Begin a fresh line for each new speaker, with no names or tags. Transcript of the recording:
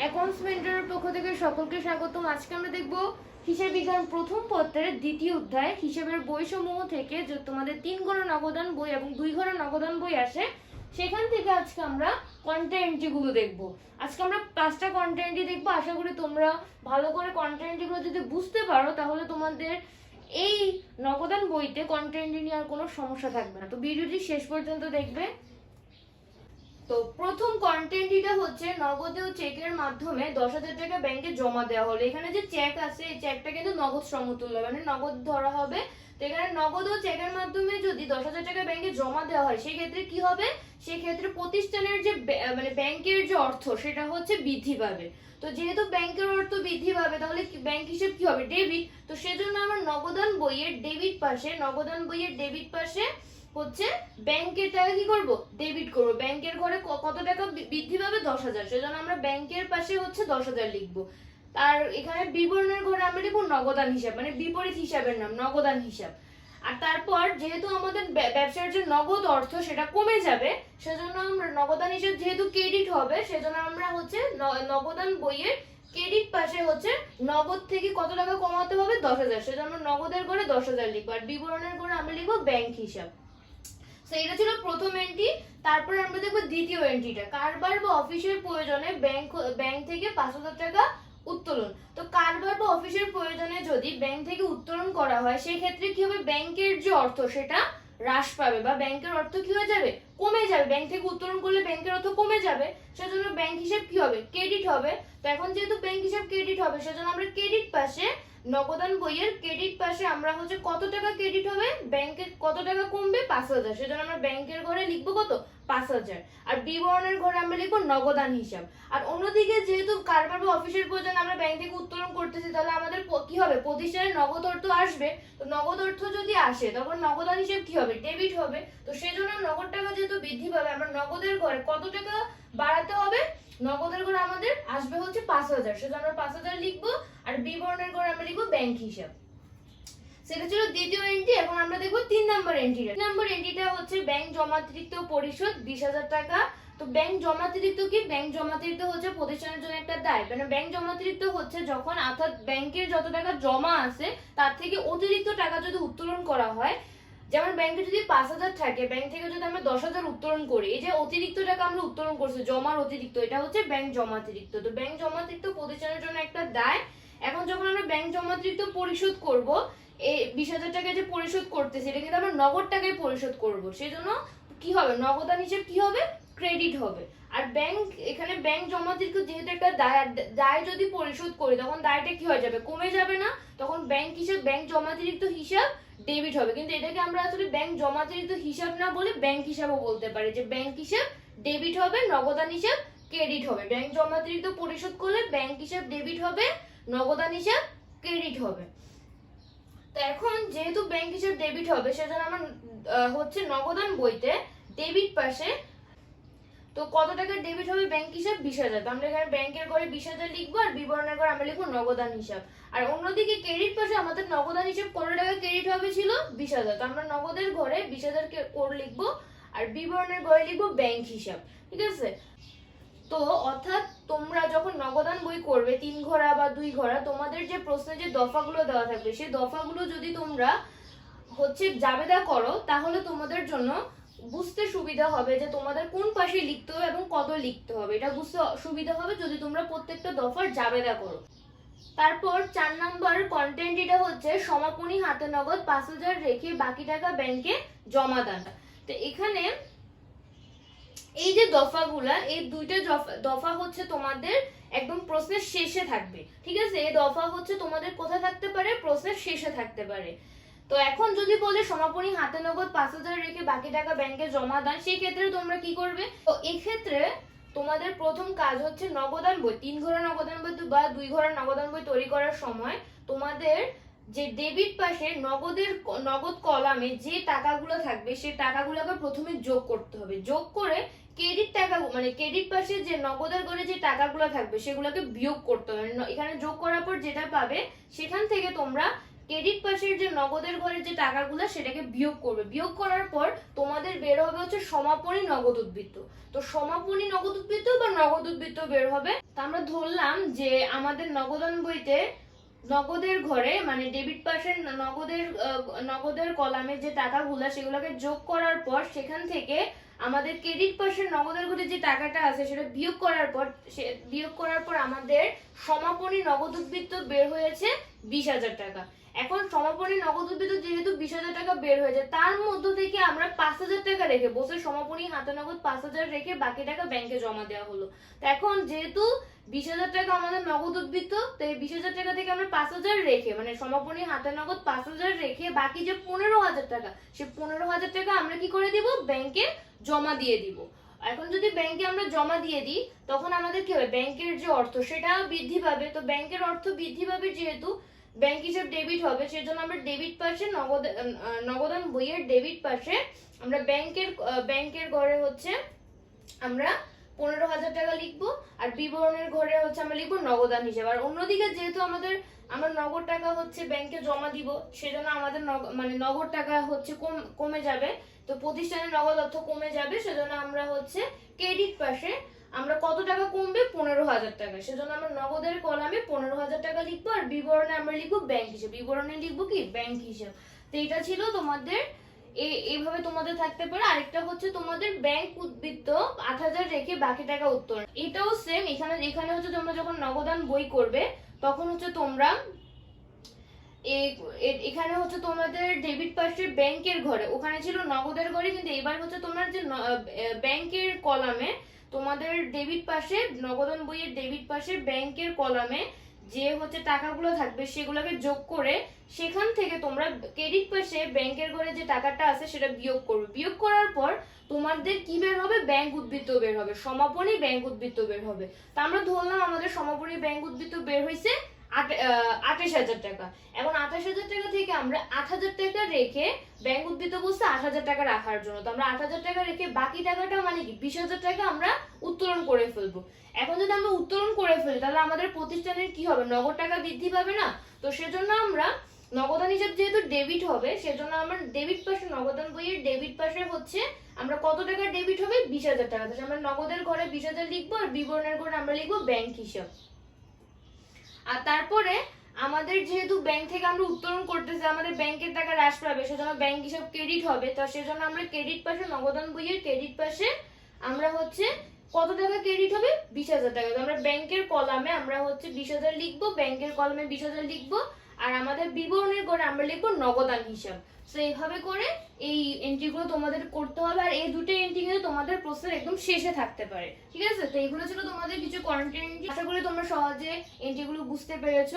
অ্যাকাউন্টসমেন্টের পক্ষ থেকে সকলকে স্বাগতম। আজকে আমরা দেখব হিসাব বিজ্ঞান প্রথম পত্রের দ্বিতীয় অধ্যায়। হিসাবের বইসমূহ থেকে যে তোমাদের তিন ঘরের নগদান বই এবং দুই ঘরের নগদান বই আসে, সেখান থেকে আজকে আমরা কন্টেন্টগুলো দেখব। আজকে আমরা পাঁচটা কন্টেন্টই দেখব। আশা করি তোমরা ভালো করে কন্টেন্টগুলো যদি বুঝতে পারো, তাহলে তোমাদের এই নগদান বইতে কন্টেন্ট নিয়ে আর কোনো সমস্যা থাকবে না। তো ভিডিওটি শেষ পর্যন্ত দেখবে। তো প্রথম কন্টেন্টটা হচ্ছে নগদে ও চেকের মাধ্যমে দশ হাজার টাকা ব্যাংকে জমা দেওয়া হলো। এখানে যে চেক আছে, এই চেকটা কিন্তু নগদ সমতুল্য মানে নগদ ধরা হবে। তো এখানে নগদ ও চেকের মাধ্যমে যদি দশ হাজার টাকা ব্যাংকে জমা দেওয়া হয় সেই ক্ষেত্রে কি হবে? সেই ক্ষেত্রে প্রতিষ্ঠানের যে মানে ব্যাংকের যে অর্থ, সেটা হচ্ছে বৃদ্ধি পাবে। তো যেহেতু ব্যাংকের অর্থ বৃদ্ধি পাবে, তাহলে ব্যাংক হিসেব কি হবে? ডেবিট তো সেজন্য আমরা নগদান বইয়ের ডেবিট পাশে, নগদান বইয়ের ডেবিট পাশে হচ্ছে ব্যাংকের টাকা কি করব? ডেবিট করব। ব্যাংকের ঘরে কত টাকা বৃদ্ধি পাবে? দশ হাজার। সেজন্য আমরা ব্যাংকের পাশে হচ্ছে দশ হাজার লিখব। আর এখানে বিবরণের ঘরে আমরা লিখব নগদান হিসাব মানে বিপরীত হিসাবের নাম, নগদান হিসাব। আর তারপর যেহেতু আমাদের ব্যবসার যে নগদ অর্থ সেটা কমে যাবে, সেজন্য আমরা নগদান হিসাব যেহেতু ক্রেডিট হবে, সেজন্য আমরা হচ্ছে নগদান বইয়ের ক্রেডিট পাশে হচ্ছে নগদ থেকে কত টাকা কমাতে হবে? দশ হাজার। সেজন্য নগদের করে দশ হাজার লিখব। আর বিবরণের করে আমরা লিখব ব্যাংক হিসাব। তো এটা ছিল প্রথম এন্ট্রি তারপর আমরা দেখব দ্বিতীয় এন্ট্রিটা কারবার বা অফিসের প্রয়োজনে ব্যাংক ব্যাংক থেকে পাঁচ হাজার টাকা উত্তোলন। তো কারবার বা অফিসের প্রয়োজনে যদি ব্যাংক থেকে উত্তোলন করা হয় সেই ক্ষেত্রে কি হবে? ব্যাংকের যে অর্থ, সেটা হ্রাস পাবে বা ব্যাংকের অর্থ কি হয়ে যাবে? কমে যাবে। ব্যাংক থেকে উত্তোলন করলে ব্যাংকের অর্থ কমে যাবে। সেজন্য ব্যাংক হিসাব কি হবে? ক্রেডিট হবে। তো এখন যেহেতু ব্যাংক হিসাব ক্রেডিট হবে, সেজন্য আমরা ক্রেডিট পাশে নগদান বইয়ের ক্রেডিট পাশে আমরা হচ্ছে কত টাকা ক্রেডিট হবে? ব্যাংকে কত টাকা কমবে? পাঁচ হাজার। সেজন্য আমরা ব্যাংকের ঘরে লিখব কত? পাঁচ হাজার। আর বিবরণের ঘরে আমরা লিখব নগদান হিসাব। আর অন্যদিকে যেহেতু কারবার বা অফিসের প্রয়োজন, আমরা ব্যাংক থেকে উত্তোলন করতেছি, তাহলে আমাদের কি হবে? প্রতিষ্ঠানের নগদ অর্থ আসবে। তো নগদ অর্থ যদি আসে, তখন নগদান হিসাব কি হবে? ডেবিট হবে। তো সেজন্য নগদ টাকা যেহেতু বৃদ্ধি পাবে, আমরা নগদের ঘরে কত টাকা বাড়াতে হবে নগদের ঘরে আমাদের আসবে হচ্ছে পাঁচ হাজার। আমরা আমরা ব্যাংক হিসাব। সেটা ছিল দ্বিতীয় এন্ট্রি এখন আমরা তিন নম্বর তিন নম্বর এন্ট্রিটা হচ্ছে ব্যাংক পরিশোধ বিশ হাজার টাকা। তো ব্যাংক জমাতিরিক্ত কি? ব্যাংক জমাতিরিক্ত হচ্ছে প্রতিষ্ঠানের জন্য একটা দায়। মানে ব্যাংক জমাতিরিক্ত হচ্ছে যখন অর্থাৎ ব্যাংকের যত টাকা জমা আছে, তার থেকে অতিরিক্ত টাকা যদি উত্তোলন করা হয় যেমন ব্যাংকে যদি পাঁচ হাজার থাকে ব্যাংক থেকে যদি আমরা দশ হাজার উত্তোলন করি, এই যে অতিরিক্ত টাকা আমরা উত্তোলন করছি, জমার অতিরিক্ত, এটা হচ্ছে ব্যাংক জমাতিরিক্ত। তো ব্যাংক জমাতিরিক্ত প্রতিষ্ঠানের জন্য একটা দায়। এখন যখন আমরা ব্যাংক জমাতিরিক্ত পরিশোধ করব, এই বিশ হাজার টাকা যে পরিশোধ করতেছি, এটা কিন্তু আমরা নগদ টাকায় পরিশোধ করব। সেই জন্য কি হবে? নগদান হিসেব কি হবে? ক্রেডিট হবে। আর ব্যাংক এখানে ব্যাংক জমাতিরিক্ত যেহেতু একটা দায় যদি পরিশোধ করি, তখন দায়টা কি হয়ে যাবে? কমে যাবে না? তখন ব্যাংক হিসাব ব্যাংক জমাতিরিক্ত হিসাব ডেবিট হবে। কিন্তু এটাকে আমরা আসলে ব্যাংক জমাতিরিক্ত হিসাব না বলে ব্যাংক হিসাবও বলতে পারি যে ব্যাংক হিসাব ডেবিট হবে, নগদান হিসাব ক্রেডিট হবে। ব্যাংক জমাতিরিক্ত পরিশোধ করলে ব্যাংক হিসাব ডেবিট হবে, নগদান হিসাব ক্রেডিট হবে। তো এখন যেহেতু ব্যাংক হিসাব ডেবিট হবে, সেজন্য আমার হচ্ছে নগদান বইতে ডেবিট পাশে তো কত টাকা ডেবিট হবে ব্যাংক হিসাব? বিশ হাজার। তো আমরা এখানে ব্যাংকের ঘরে বিশ হাজার লিখব আর বিবরণের ঘরে আমরা লিখব নগদান হিসাব। আর অন্যদিকে ক্রেডিট পাশে আমাদের নগদান হিসাব কত টাকা ক্রেডিট হবে ছিল? বিশ হাজার। তো আমরা নগদের ঘরে বিশ হাজার কোড লিখব আর বিবরণের ঘরে লিখব ব্যাংক হিসাব। ঠিক আছে? তো অর্থাৎ তোমরা যখন নগদান বই করবে, তিন ঘোড়া বা দুই ঘোড়া, তোমাদের যে প্রশ্নে যে দফাগুলো দেওয়া থাকবে, সেই দফাগুলো যদি তোমরা হচ্ছে জাবেদা করো, তাহলে তোমাদের জন্য বুঝতে সুবিধা হবে যে তোমাদের কোন পাশে লিখতে হবে এবং কত লিখতে হবে। এটা বুঝতে সুবিধা হবে যদি তোমরা প্রত্যেকটা দফার জাবেদা করো। তারপর চার নম্বর কন্টেন্ট এটা হচ্ছে সমাপনী হাতে নগদ পাঁচ হাজার রেখে বাকি টাকা ব্যাংকে জমা দান। তো এখানে এই যে দফাগুলা, এই দুইটা দফা- হচ্ছে তোমাদের একদম প্রশ্নের শেষে থাকবে। ঠিক আছে? এই দফা হচ্ছে তোমাদের কোথায় থাকতে পারে? প্রশ্নের শেষে থাকতে পারে। তো এখন যদি বলে সমাপনী হাতে নগদ পাঁচ হাজার রেখে বাকি টাকা ব্যাংকে জমা দান সেই ক্ষেত্রে তোমরা কি করবে? তো এক্ষেত্রে তোমাদের প্রথম কাজ হচ্ছে নগদান বই, তিন ঘোড়া নগদান বই বা দুই ঘোড়া নগদান বই তৈরি করার সময় তোমাদের যে ডেবিট পাশে নগদের নগদ কলামে যে টাকাগুলো থাকবে সেই টাকাগুলোকে প্রথমে যোগ করতে হবে। যোগ করে ক্রেডিট টাকা মানে ক্রেডিট পাশে যে নগদের করে যে টাকাগুলো থাকবে, সেগুলোকে বিয়োগ করতে হবে। এখানে যোগ করার পর যেটা পাবে, সেখান থেকে তোমরা ক্রেডিট পাশের যে নগদের ঘরের যে টাকাগুলো, সেটাকে বিয়োগ করবে। বিয়োগ করার পর তোমাদের বের হবে হচ্ছে সমাপনী নগদ উদ্বৃত্ত। তো সমাপনী নগদ উদ্বৃত্ত বা নগদ উদ্বৃত্ত বের হবে? তা আমরা ধরলাম যে আমাদের নগদন বইতে নগদের ঘরে মানে ডেবিট পাশের নগদের নগদের কলামে যে টাকাগুলো, সেগুলোকে যোগ করার পর সেখান থেকে আমাদের ক্রেডিট পাশের নগদের ঘরে যে টাকাটা আছে, সেটা বিয়োগ করার পর, সে, বিয়োগ করার পর আমাদের সমাপনী নগদ উদ্বৃত্ত বের হয়েছে বিশ হাজার টাকা। এখন সমাপনী নগদ উদ্বৃত্ত যেহেতু বিশ হাজার টাকা বের হয়েছে, তার মধ্য থেকে আমরা পাঁচ হাজার টাকা রেখে, বসে সমাপনী হাতে নগদ পাঁচ হাজার রেখে বাকি টাকা ব্যাংকে জমা দেওয়া হলো। তো এখন যেহেতু বিশ হাজার টাকা আমাদের নগদ উদ্বৃত্ত, তো এই বিশ হাজার টাকা থেকে আমরা পাঁচ হাজার রেখে মানে সমাপনী হাতে নগদ পাঁচ হাজার রেখে বাকি যে পনেরো হাজার টাকা, সে পনেরো হাজার টাকা আমরা কি করে দিব? ব্যাংকে জমা দিয়ে দিব। এখন যদি ব্যাংকে আমরা জমা দিয়ে দিই, তখন আমাদের কি হবে? ব্যাংকের যে অর্থ সেটা বৃদ্ধি পাবে। তো ব্যাংকের অর্থ বৃদ্ধি পাবে যেহেতু ব্যাংক হিসেব ডেবিট হবে, সেজন্য আমরা ডেবিট পাশে নগদ নগদান বইয়ের ডেবিট পাশে আমরা ব্যাংকের ব্যাংকের ঘরে হচ্ছে আমরা পনেরো হাজার টাকা লিখব, আর বিবরণের ঘরে হচ্ছে আমরা লিখব নগদান হিসেবে। আর অন্যদিকে যেহেতু আমাদের, আমরা নগদ টাকা হচ্ছে ব্যাংকে জমা দিব, সেজন্য আমাদের মানে নগদ টাকা হচ্ছে কমে যাবে। তো প্রতিষ্ঠানের নগদ অর্থ কমে যাবে, সেজন্য আমরা হচ্ছে ক্রেডিট পাশে আমরা কত টাকা কমবে? পনেরো হাজার টাকা। সেজন্য আমরা নগদের কলামে পনেরো হাজার টাকা লিখব আর বিবরণে আমরা লিখব ব্যাংক হিসেব। বিবরণে লিখব কি? ব্যাংক হিসেব। তো এটা ছিল তোমাদের এইভাবে তোমাদের থাকতে পারে। আরেকটা হচ্ছে তোমাদের ব্যাংক উদ্বৃত্ত আট হাজার রেখে বাকি টাকা উত্তোলন। এটাও সেম এখানে এখানে হচ্ছে তোমরা যখন নগদান বই করবে, তখন হচ্ছে তোমরা এখানে হচ্ছে তোমাদের ডেবিট পাশের ব্যাংকের ঘরে। ওখানে ছিল নগদের ঘরে, কিন্তু এবার হচ্ছে তোমার যে ব্যাংকের কলামে তোমাদের ডেবিট পাশে, নগদন বইয়ের ডেবিট পাশে ব্যাংকের কলামে যে হচ্ছে টাকাগুলো থাকবে সেগুলোকে যোগ করে সেখান থেকে তোমরা ক্রেডিট পাশে ব্যাংকের ঘরে যে টাকাটা আছে সেটা বিয়োগ করবে। বিয়োগ করার পর তোমাদের কি বের হবে? ব্যাংক উদ্বৃত্ত বের হবে। সমাপনী ব্যাংক উদ্বৃত্ত বের হবে। তা আমরা ধরলাম আমাদের সমাপনী ব্যাংক উদ্বৃত্ত বের হয়েছে আঠাশ হাজার টাকা। এখন আঠাশ হাজার টাকা থেকে আমরা আট হাজার টাকা রেখে ব্যাংক উদ্বৃত্ত বলছে আট হাজার টাকা রাখার জন্য। তো আমরা আট হাজার টাকা রেখে বাকি টাকাটা মানে কি? বিশ হাজার টাকা আমরা উত্তোলন করে ফেলব। এখন যদি আমরা উত্তোলন করে ফেলি, তাহলে আমাদের প্রতিষ্ঠানের কি হবে? নগদ টাকা বৃদ্ধি পাবে না? তো সেজন্য আমরা নগদান হিসাব যেহেতু ডেবিট হবে, সেজন্য আমরা ডেবিট পাশে, নগদান বইয়ের ডেবিট পাশে হচ্ছে আমরা কত টাকা ডেবিট হবে? বিশ হাজার টাকা। আমরা নগদের ঘরে বিশ হাজার লিখব আর বিবরণের ঘরে আমরা লিখব ব্যাংক হিসাব। আর তারপরে আমাদের যেহেতু ব্যাংক থেকে আমরা উত্তোলন করতেছি, আমাদের ব্যাংকের টাকা হ্রাস পাবে, সেজন্য ব্যাংক হিসাব ক্রেডিট হবে। তো সেজন্য আমরা ক্রেডিট পাশে নগদান বইয়ের ক্রেডিট পাশে আমরা হচ্ছে কত টাকা ক্রেডিট হবে? বিশ হাজার টাকা। তো আমরা ব্যাংকের কলামে আমরা হচ্ছে বিশ হাজার লিখব ব্যাংকের কলামে বিশ হাজার লিখব আর আমাদের বিবরণের করে আমরা লিখব নগদান হিসাব। তো এইভাবে করে এই এন্ট্রিগুলো তোমাদের করতে হবে আর এই দুটো এন্ট্রি কিন্তু তোমাদের প্রসেস একদম শেষে থাকতে পারে। ঠিক আছে? তো এইগুলো ছিল তোমাদের কিছু কন্টেন্ট আশা করি তোমরা সহজে এন্ট্রিগুলো বুঝতে পেরেছ।